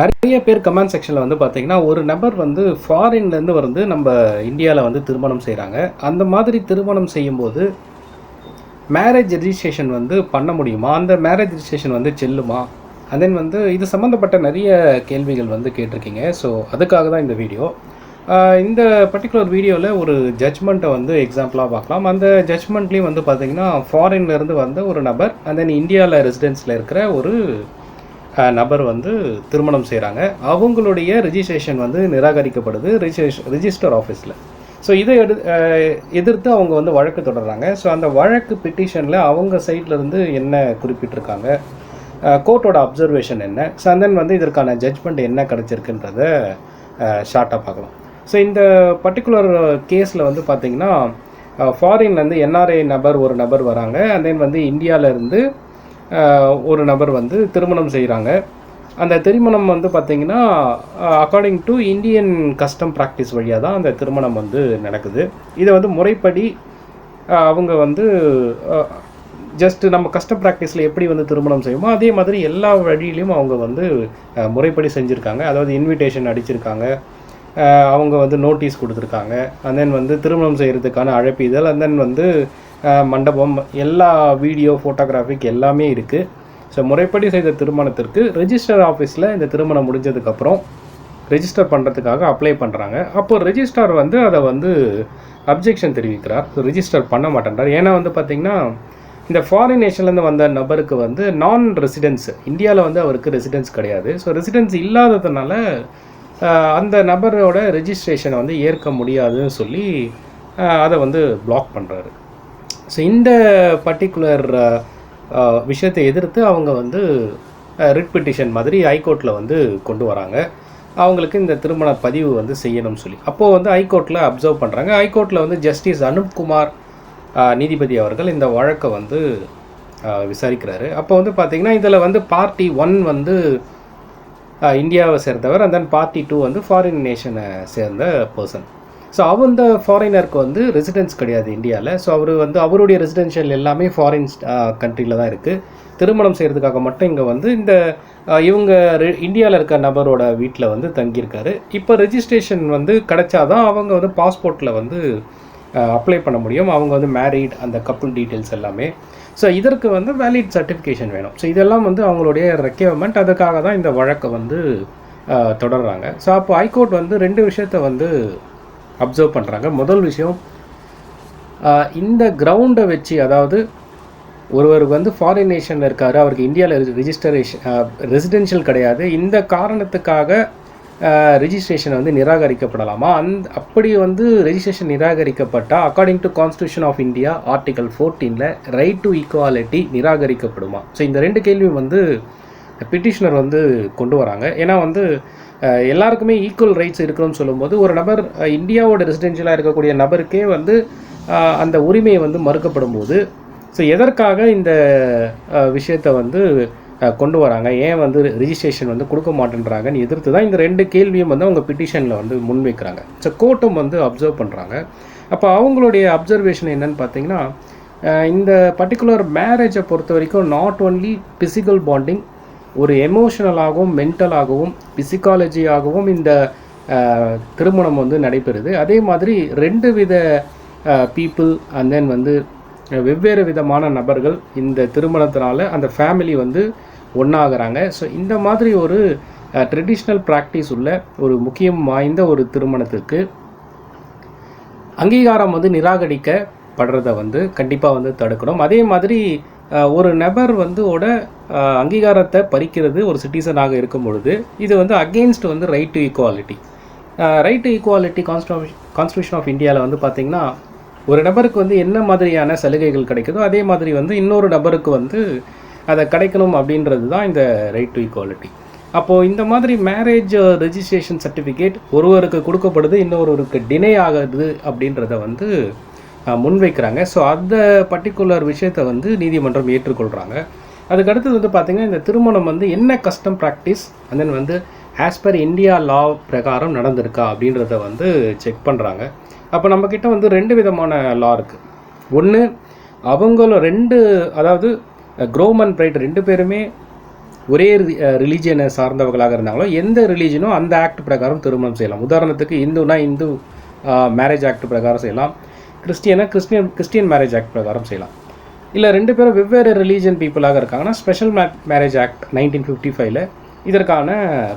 நிறைய பேர் கமெண்ட் செக்ஷனில் வந்து பார்த்தீங்கன்னா ஒரு நபர் வந்து ஃபாரின்லேருந்து வந்து நம்ம இந்தியாவில் வந்து திருமணம் செய்கிறாங்க அந்த மாதிரி திருமணம் செய்யும்போது மேரேஜ் ரிஜிஸ்ட்ரேஷன் வந்து பண்ண முடியுமா? அந்த மேரேஜ் ரிஜிஸ்ட்ரேஷன் வந்து செல்லுமா? அண்ட் தென் வந்து இது சம்மந்தப்பட்ட நிறைய கேள்விகள் வந்து கேட்டிருக்கீங்க. ஸோ அதுக்காக தான் இந்த வீடியோ இந்த பர்டிகுலர் வீடியோவில் ஒரு ஜட்ஜ்மெண்ட்டை வந்து எக்ஸாம்பிளாக பார்க்கலாம். அந்த ஜட்ஜ்மெண்ட்லேயும் வந்து பார்த்தீங்கன்னா ஃபாரின்லேருந்து வந்த ஒரு நபர் அண்ட் தென் இந்தியாவில் ரெசிடென்ஸில் இருக்கிற ஒரு நபர் வந்து திருமணம் செய்கிறாங்க அவங்களுடைய ரிஜிஸ்ட்ரேஷன் வந்து நிராகரிக்கப்படுது ரிஜிஸ்ட்ரேஷன் ரிஜிஸ்டர் ஆஃபீஸில் ஸோ இதை எடு எதிர்த்து அவங்க வந்து வழக்கு தொடர்றாங்க. ஸோ அந்த வழக்கு பிட்டிஷனில் அவங்க சைட்லேருந்து என்ன குறிப்பிட்டிருக்காங்க? கோர்ட்டோட அப்சர்வேஷன் என்ன? ஸோ தென் வந்து இதற்கான ஜட்ஜ்மெண்ட் என்ன கிடச்சிருக்குன்றத ஷார்ட்டாக பார்க்கலாம். ஸோ இந்த பர்டிகுலர் கேஸில் வந்து பார்த்தீங்கன்னா ஃபாரின்லேருந்து என்ஆர்ஐ நபர் ஒரு நபர் வராங்க. அண்ட் தென் வந்து இந்தியாவிலேருந்து ஒரு நபர் வந்து திருமணம் செய்கிறாங்க அந்த திருமணம் வந்து பார்த்திங்கன்னா according to Indian custom practice வழியாக தான் அந்த திருமணம் வந்து நடக்குது. இதை வந்து முறைப்படி அவங்க வந்து ஜஸ்ட் நம்ம கஸ்டம் ப்ராக்டிஸில் எப்படி வந்து திருமணம் செய்வோமோ அதே மாதிரி எல்லா வழியிலையும் அவங்க வந்து முறைப்படி செஞ்சுருக்காங்க. அதாவது இன்விடேஷன் அடிச்சிருக்காங்க. அவங்க வந்து நோட்டீஸ் கொடுத்துருக்காங்க. அண்ட் தென் வந்து திருமணம் செய்கிறதுக்கான அழைப்பிதழ் அண்ட் தென் வந்து மண்டபம் எல்லா வீடியோ ஃபோட்டோகிராஃபிக் எல்லாமே இருக்குது ஸோ முறைப்படி செய்த திருமணத்திற்கு ரெஜிஸ்டர் ஆஃபீஸில் இந்த திருமணம் முடிஞ்சதுக்கப்புறம் ரெஜிஸ்டர் பண்ணுறதுக்காக அப்ளை பண்ணுறாங்க அப்போ ரெஜிஸ்டார் வந்து அதை வந்து அப்ஜெக்ஷன் தெரிவிக்கிறார். ரிஜிஸ்டர் பண்ண மாட்டேன்றார். ஏன்னா வந்து பார்த்திங்கன்னா இந்த ஃபாரின் நேஷன்லேருந்து வந்த நபருக்கு வந்து நான் ரெசிடென்ஸ் இந்தியாவில் வந்து அவருக்கு ரெசிடென்ஸ் கிடையாது. ஸோ ரெசிடென்ஸ் இல்லாததுனால அந்த நபரோட ரெஜிஸ்ட்ரேஷனை வந்து ஏற்க முடியாதுன்னு சொல்லி அதை வந்து பிளாக் பண்ணுறாரு ஸோ இந்த பர்டிகுலர் uh, uh, விஷயத்தை எதிர்த்து அவங்க வந்து uh, ரிட் பிட்டிஷன் மாதிரி ஹைகோர்ட்டில் வந்து கொண்டு வராங்க. அவங்களுக்கு இந்த திருமண பதிவு வந்து செய்யணும்னு சொல்லி. அப்போது வந்து ஹைகோர்ட்டில் அப்சர்வ் பண்ணுறாங்க ஹைகோர்ட்டில் வந்து ஜஸ்டிஸ் அனுப்குமார் நீதிபதி அவர்கள் இந்த வழக்கை வந்து விசாரிக்கிறாரு. அப்போ வந்து பார்த்திங்கன்னா இதில் வந்து பார்ட்டி ஒன் வந்து இந்தியாவை சேர்ந்தவர். அண்ட் தென் பார்ட்டி டூ வந்து ஃபாரின் நேஷனை சேர்ந்த பர்சன் ஸோ அந்த ஃபாரினருக்கு வந்து ரெசிடென்ஸ் கிடையாது இந்தியாவில் ஸோ அவர் வந்து அவருடைய ரெசிடென்ஷியல் எல்லாமே ஃபாரின் கண்ட்ரியில் uh, தான் இருக்குது திருமணம் செய்கிறதுக்காக மட்டும் இங்கே வந்து இந்த uh, இவங்க இவங்க இந்தியாவில் இருக்க நபரோட வீட்டில் வந்து தங்கியிருக்காரு. இப்போ ரெஜிஸ்ட்ரேஷன் வந்து கிடச்சாதான் அவங்க வந்து பாஸ்போர்ட்டில் வந்து uh, அப்ளை பண்ண முடியும். அவங்க வந்து மேரீட் அந்த கப்புள் டீட்டெயில்ஸ் எல்லாமே. ஸோ இதற்கு வந்து வேலிட் சர்டிஃபிகேஷன் வேணும். ஸோ இதெல்லாம் வந்து அவங்களுடைய ரெக்யர்மெண்ட் அதுக்காக தான் இந்த வழக்கை வந்து தொடர்றாங்க. ஸோ அப்போ ஹைகோர்ட் வந்து ரெண்டு விஷயத்தை வந்து அப்சர்வ் பண்ணுறாங்க முதல் விஷயம் இந்த கிரவுண்டை வச்சு அதாவது ஒருவருக்கு வந்து ஃபாரின் நேஷனில் இருக்கார் அவருக்கு இந்தியாவில் ரிஜிஸ்டரேஷன் ரெசிடென்ஷியல் கிடையாது. இந்த காரணத்துக்காக ரிஜிஸ்ட்ரேஷன் வந்து நிராகரிக்கப்படலாமா? அந்த அப்படி வந்து registration நிராகரிக்கப்பட்டால் according to constitution of India article ஃபோர்டீனில் right to equality நிராகரிக்கப்படுமா? ஸோ இந்த ரெண்டு கேள்வியும் வந்து பிட்டிஷனர் வந்து கொண்டு வராங்க. ஏன்னா வந்து எல்லாருக்குமே ஈக்குவல் ரைட்ஸ் இருக்கணும்னு சொல்லும்போது ஒரு நபர் இந்தியாவோட ரெசிடென்ஷியலாக இருக்கக்கூடிய நபருக்கே வந்து அந்த உரிமையை வந்து மறுக்கப்படும் போது ஸோ எதற்காக இந்த விஷயத்தை வந்து கொண்டு வராங்க? ஏன் வந்து ரிஜிஸ்ட்ரேஷன் வந்து கொடுக்க மாட்டேன்றாங்கன்னு எதிர்த்து தான் இந்த ரெண்டு கேள்வியும் வந்து அவங்க பிட்டிஷனில் வந்து முன்வைக்கிறாங்க. ஸோ கோர்ட்டும் வந்து அப்சர்வ் பண்ணுறாங்க அப்போ அவங்களுடைய அப்சர்வேஷன் என்னன்னு பார்த்தீங்கன்னா இந்த பர்டிகுலர் மேரேஜை பொறுத்த வரைக்கும் நாட் ஒன்லி ஃபிசிக்கல் பாண்டிங் ஒரு எமோஷனலாகவும் மென்டலாகவும் பிசிக்காலஜியாகவும் இந்த திருமணம் வந்து நடைபெறுது. அதே மாதிரி ரெண்டு வித பீப்புள் அண்ட் தென் வந்து வெவ்வேறு விதமான நபர்கள் இந்த திருமணத்தினால அந்த ஃபேமிலி வந்து ஒன்றாகிறாங்க ஸோ இந்த மாதிரி ஒரு ட்ரெடிஷ்னல் ப்ராக்டிஸ் உள்ள ஒரு முக்கியம் வாய்ந்த ஒரு திருமணத்திற்கு அங்கீகாரம் வந்து நிராகரிக்கப்படுறத வந்து கண்டிப்பாக வந்து தடுக்கணும். அதே மாதிரி ஒரு நபர் வந்து ஓட அங்கீகாரத்தை பறிக்கிறது ஒரு சிட்டிசனாக இருக்கும் பொழுது இது வந்து அகெயின்ஸ்ட் வந்து right to equality right to equality constitution of இந்தியாவில் வந்து பார்த்திங்கன்னா ஒரு நபருக்கு வந்து என்ன மாதிரியான சலுகைகள் கிடைக்குதோ அதே மாதிரி வந்து இன்னொரு நபருக்கு வந்து அதை கிடைக்கணும் அப்படின்றது தான் இந்த ரைட் டு ஈக்குவாலிட்டி அப்போது இந்த மாதிரி மேரேஜ் ரெஜிஸ்ட்ரேஷன் சர்டிஃபிகேட் ஒருவருக்கு கொடுக்கப்படுது இன்னொருவருக்கு டினே ஆகுது அப்படின்றத வந்து முன்வைக்கிறாங்க. ஸோ அந்த பர்டிகுலர் விஷயத்தை வந்து நீதிமன்றம் ஏற்றுக்கொள்கிறாங்க அதுக்கு அடுத்தது வந்து பார்த்திங்கன்னா இந்த திருமணம் வந்து என்ன கஸ்டம் ப்ராக்டிஸ் அண்ட் தென் வந்து ஆஸ் பர் இந்தியா லா பிரகாரம் நடந்திருக்கா அப்படின்றத வந்து செக் பண்ணுறாங்க அப்போ நம்மக்கிட்ட வந்து ரெண்டு விதமான லா இருக்குது ஒன்று அவங்களும் ரெண்டு அதாவது க்ரோம் அண்ட் பிரைட் ரெண்டு பேருமே ஒரே ரிலீஜியனை சார்ந்தவர்களாக இருந்தாங்களோ எந்த ரிலீஜனும் அந்த ஆக்ட் பிரகாரம் திருமணம் செய்யலாம். உதாரணத்துக்கு இந்துனா இந்து மேரேஜ் ஆக்ட் பிரகாரம் செய்யலாம். கிறிஸ்டியனை கிறிஸ்டியன் கிறிஸ்டியன் மேரேஜ் ஆக்ட் பிரகாரம் செய்யலாம். இல்லை ரெண்டு பேரும் வெவ்வேறு ரிலீஜன் பீப்புளாக இருக்காங்கன்னா ஸ்பெஷல் மே மேரேஜ் ஆக்ட் நைன்டீன் ஃபிஃப்டி ஃபைவ்ல இதற்கான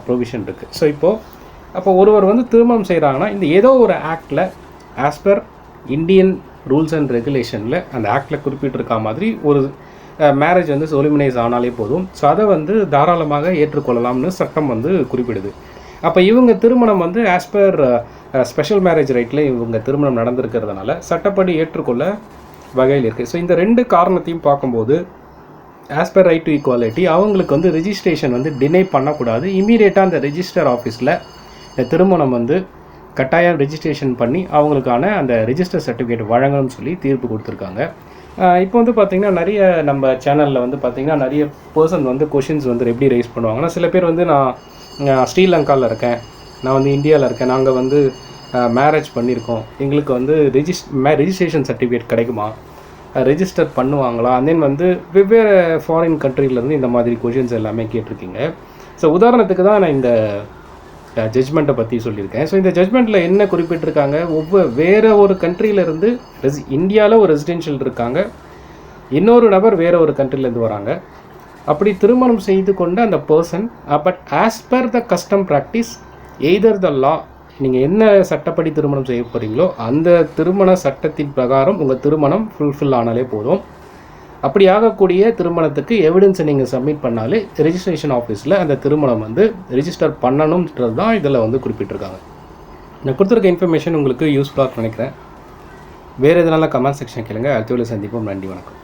ப்ரொவிஷன் இருக்குது ஸோ இப்போது அப்போ ஒருவர் வந்து திருமணம் செய்கிறாங்கன்னா இந்த ஏதோ ஒரு ஆக்டில் as per Indian rules and ரெகுலேஷனில் அந்த ஆக்டில் குறிப்பிட்டிருக்க மாதிரி ஒரு மேரேஜ் வந்து சொலிமினைஸ் ஆனாலே போதும். ஸோ அதை வந்து தாராளமாக ஏற்றுக்கொள்ளலாம்னு சட்டம் வந்து குறிப்பிடுது. அப்போ இவங்க திருமணம் வந்து ஆஸ் பர் ஸ்பெஷல் மேரேஜ் ரைட்டில் இவங்க திருமணம் நடந்திருக்கிறதுனால சட்டப்படி ஏற்றுக்கொள்ள வகையில் இருக்குது ஸோ இந்த ரெண்டு காரணத்தையும் பார்க்கும்போது as per right to equality அவங்களுக்கு வந்து ரிஜிஸ்ட்ரேஷன் வந்து டினை பண்ணக்கூடாது. இமீடியட்டாக அந்த ரிஜிஸ்டர் ஆஃபீஸில் இந்த திருமணம் வந்து கட்டாயம் ரிஜிஸ்ட்ரேஷன் பண்ணி அவங்களுக்கான அந்த ரிஜிஸ்டர் சர்டிஃபிகேட் வழங்கணும்னு சொல்லி தீர்ப்பு கொடுத்துருக்காங்க. இப்போ வந்து பார்த்திங்கன்னா நிறைய நம்ம சேனலில் வந்து பார்த்திங்கன்னா நிறைய பர்சன் வந்து கொஷின்ஸ் வந்து எப்படி ரைஸ் பண்ணுவாங்கன்னா சில பேர் வந்து நான் நான் ஸ்ரீலங்காவில் இருக்கேன். நான் வந்து இந்தியாவில் இருக்கேன். நாங்கள் வந்து மேரேஜ் பண்ணியிருக்கோம் எங்களுக்கு வந்து ரெஜிஸ் மே ரெஜிஸ்ட்ரேஷன் சர்டிஃபிகேட் கிடைக்குமா? ரெஜிஸ்டர் பண்ணுவாங்களா? And வந்து வெவ்வேறு ஃபாரின் கண்ட்ரிலேருந்து இந்த மாதிரி கொஷின்ஸ் எல்லாமே கேட்டிருக்கீங்க. ஸோ உதாரணத்துக்கு தான் நான் இந்த ஜட்ஜ்மெண்ட்டை பற்றி சொல்லியிருக்கேன். ஸோ இந்த ஜட்மெண்ட்டில் என்ன குறிப்பிட்டிருக்காங்க? ஒவ்வொரு வேறு ஒரு கண்ட்ரியிலேருந்து ரெசி இந்தியாவில் ஒரு ரெசிடென்ஷியல் இருக்காங்க. இன்னொரு நபர் வேறு ஒரு கண்ட்ரிலேருந்து வராங்க. அப்படி திருமணம் செய்து கொண்ட அந்த person but as per the custom practice either the law நீங்கள் என்ன சட்டப்படி திருமணம் செய்ய போகிறீங்களோ அந்த திருமண சட்டத்தின் பிரகாரம் உங்கள் திருமணம் ஃபுல்ஃபில் ஆனாலே போதும். அப்படி ஆகக்கூடிய திருமணத்துக்கு எவிடன்ஸை நீங்கள் சப்மிட் பண்ணாலே ரெஜிஸ்ட்ரேஷன் ஆஃபீஸில் அந்த திருமணம் வந்து ரிஜிஸ்டர் பண்ணணுன்றது தான் இதில் வந்து குறிப்பிட்டிருக்காங்க. நான் கொடுத்துருக்க இன்ஃபர்மேஷன் உங்களுக்கு யூஸ்ஃபுல்லாக நினைக்கிறேன். வேறு எதனால கமெண்ட் செக்ஷன் கேளுங்க. அடுத்த சந்திப்போம். நன்றி வணக்கம்.